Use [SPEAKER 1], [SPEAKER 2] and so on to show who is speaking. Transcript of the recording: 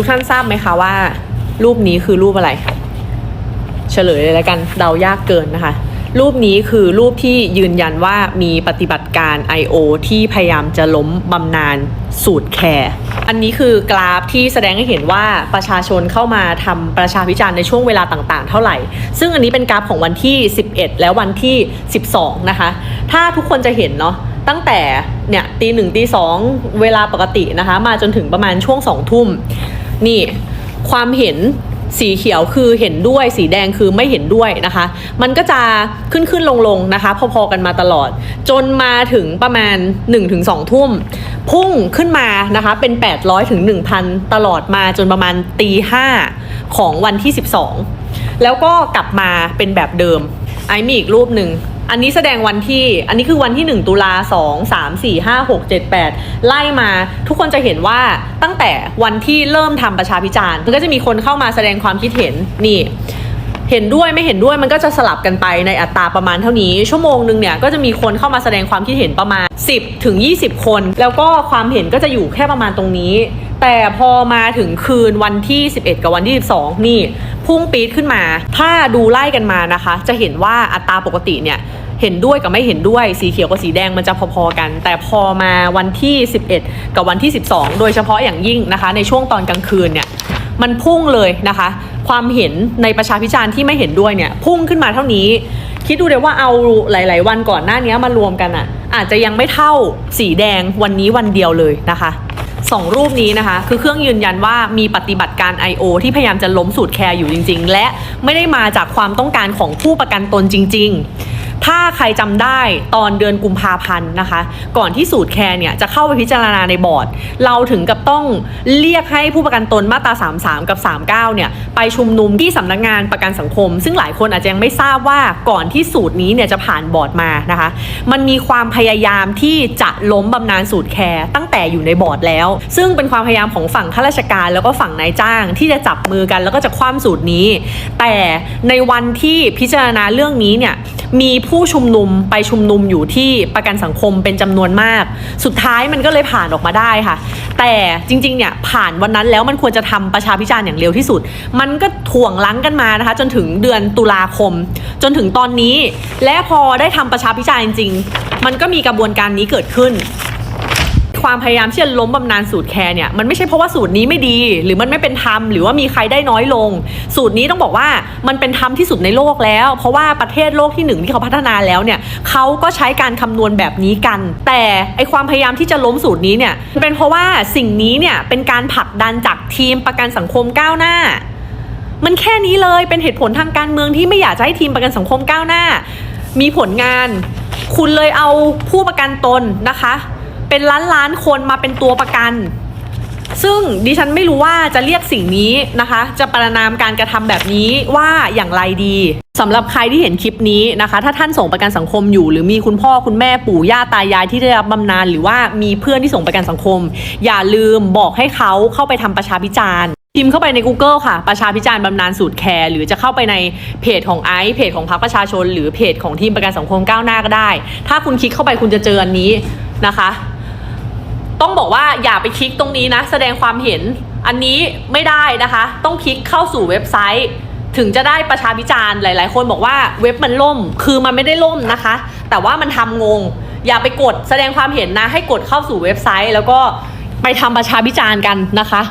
[SPEAKER 1] ทุกท่านทราบไหมคะว่า รูปนี้คือรูปอะไร เฉลยเลยแล้วกันเดายากเกินนะคะ รูปนี้คือรูปที่ยืนยันว่ามีปฏิบัติการ I.O. ที่พยายามจะล้มบำนาญสูตรแคร์อันนี้คือกราฟที่แสดงให้เห็นว่าประชาชนเข้ามาทำประชาพิจารณ์ในช่วงเวลาต่างๆ เท่าไหร่ ซึ่งอันนี้เป็นกราฟของวันที่ 11 แล้ววันที่ 12 นะคะ ถ้าทุกคนจะเห็นเนาะตั้งแต่เนี่ยตีหนึ่งตีสองเวลาปกตินะคะ มาจนถึงประมาณช่วงสองทุ่ม นี่ ความเห็นสีเขียวคือเห็นด้วยสีแดงคือไม่เห็นด้วยนะคะ มันก็จะขึ้นขึ้นลงลงนะคะ พอๆกันมาตลอด จนมาถึงประมาณ 1-2 ทุ่ม พุ่งขึ้นมานะคะเป็น 800ถึง1,000 ตลอดมาจนประมาณตีห้าของวันที่ 12 แล้วก็กลับมาเป็นแบบเดิม ไอมีอีกรูปหนึ่ง อันนี้แสดงวันที่ อันนี้คือวันที่ 1 ตุลา2 3 4 5 6 7 8 ไล่มาทุกคนจะเห็นว่าตั้งแต่วันที่เริ่มทำประชาพิจารณ์มันก็จะมีคนเข้ามาแสดงความคิดเห็นนี่เห็นด้วยไม่เห็นด้วยมันก็จะสลับกันไปในอัตราประมาณเท่านี้ ชั่วโมงหนึ่งเนี่ยก็จะมีคนเข้ามาแสดงความคิดเห็นประมาณ 10ถึง20 คน แล้วก็ความเห็นก็จะอยู่แค่ประมาณตรงนี้ แต่พอมาถึงคืนวันที่ 11 กับวันที่ 12 นี่ พุ่งปีดขึ้นมา ถ้าดูไล่กันมานะคะ จะเห็นว่าอัตราปกติเนี่ย เห็นด้วยกับไม่เห็นด้วย สีเขียวกับสีแดงมันจะพอๆกัน แต่พอมาวันที่ 11 กับวันที่ 12 โดยเฉพาะอย่างยิ่งนะคะ ในช่วงตอนกลางคืนเนี่ยมันพุ่งเลยนะคะ ความเห็นในประชาพิจารณ์ที่ไม่เห็นด้วยเนี่ยพุ่งขึ้นมาเท่านี้ คิดดูเลยว่าเอาหลาย ๆ วันก่อนหน้านี้มารวมกันอะ่ะ อาจจะยังไม่เท่าสีแดงวันนี้วันเดียวเลยนะคะสองรูปนี้นะคะ คือเครื่องยืนยันว่ามีปฏิบัติการ I.O. ที่พยายามจะล้มสูตรแคร์อยู่จริง ๆ และไม่ได้มาจากความต้องการของผู้ประกันตนจริง ๆ ถ้าใครจำได้ตอนเดือนกุมภาพันธ์นะคะ ก่อนที่สูตรแคร์เนี่ยจะเข้าไปพิจารณาในบอร์ด เราถึงกับต้องเรียกให้ผู้ประกันตนมาตรา 33 กับ 39 เนี่ย ไปชุมนุมที่สำนักงานประกันสังคม ซึ่งหลายคนอาจจะยังไม่ทราบว่าก่อนที่สูตรนี้เนี่ยจะผ่านบอร์ดมานะคะ มันมีความพยายามที่จะล้มบำนาญสูตรแคร์ตั้งแต่อยู่ในบอร์ดแล้ว ซึ่งเป็นความพยายามของฝั่งข้าราชการ แล้วก็ฝั่งนายจ้างที่จะจับมือกันแล้วก็จะคว่ำสูตรนี้ แต่ในวันที่พิจารณาเรื่องนี้เนี่ยมีผผู้ชุมนุมไปชุมนุมอยู่ที่ประกันสังคมเป็นจำนวนมาก สุดท้ายมันก็เลยผ่านออกมาได้ค่ะ แต่จริงๆเนี่ยผ่านวันนั้นแล้วมันควรจะทำประชาพิจารณ์อย่างเร็วที่สุด มันก็ถ่วงลังกันมานะคะ จนถึงเดือนตุลาคม จนถึงตอนนี้ และพอได้ทำประชาพิจารณ์จริงๆมันก็มีกระบวนการนี้เกิดขึ้น ความพยายามที่จะล้มบำนาญสูตรแคร์เนี่ยมันไม่ใช่เพราะว่าสูตรนี้ไม่ดี หรือมันไม่เป็นธรรมหรือว่ามีใครได้น้อยลง สูตรนี้ต้องบอกว่ามันเป็นธรรมที่สุดในโลกแล้ว เพราะว่าประเทศโลกที่หนึ่งที่เขาพัฒนาแล้วเนี่ยเขาก็ใช้การคำนวณแบบนี้กัน แต่ไอความพยายามที่จะล้มสูตรนี้เนี่ยเป็นเพราะว่าสิ่งนี้เนี่ยเป็นการผลักดันจากทีมประกันสังคมก้าวหน้ามันแค่นี้เลยเป็นเหตุผลทางการเมืองที่ไม่อยากจะให้ทีมประกันสังคมก้าวหน้า มีผลงาน คุณเลยเอาผู้ประกันตนนะคะ เป็นล้านล้านคนมาเป็นตัวประกัน ซึ่งดิฉันไม่รู้ว่าจะเรียกสิ่งนี้นะคะ จะประนามการกระทำแบบนี้ว่าอย่างไรดีสำหรับใครที่เห็นคลิปนี้นะคะ ถ้าท่านส่งประกันสังคมอยู่ หรือมีคุณพ่อคุณแม่ปู่ย่าตายายที่ได้รับบำนาญหรือว่ามีเพื่อนที่ส่งประกันสังคม อย่าลืมบอกให้เขาเข้าไปทำประชาพิจารณ์พิมพ์เข้าไปใน Google ค่ะ ประชาพิจารณ์บำนาญสูตรแคร์หรือจะเข้าไปในเพจของไอซ์เพจของพรรคประชาชน หรือเพจของทีมประกันสังคมก้าวหน้าก็ได้ ถ้าคุณคลิกเข้าไปคุณจะเจออันนี้นะคะ ต้องบอกว่าอย่าไปคลิกตรงนี้นะ แสดงความเห็นอันนี้ไม่ได้นะคะ ต้องคลิกเข้าสู่เว็บไซต์ ถึงจะได้ประชาพิจารณ์หลาย ๆ คนบอกว่าเว็บมันล่ม คือมันไม่ได้ล่มนะคะ แต่ว่ามันทำงง อย่าไปกดแสดงความเห็นนะ ให้กดเข้าสู่เว็บไซต์ แล้วก็ไปทำประชาพิจารณ์กันนะคะ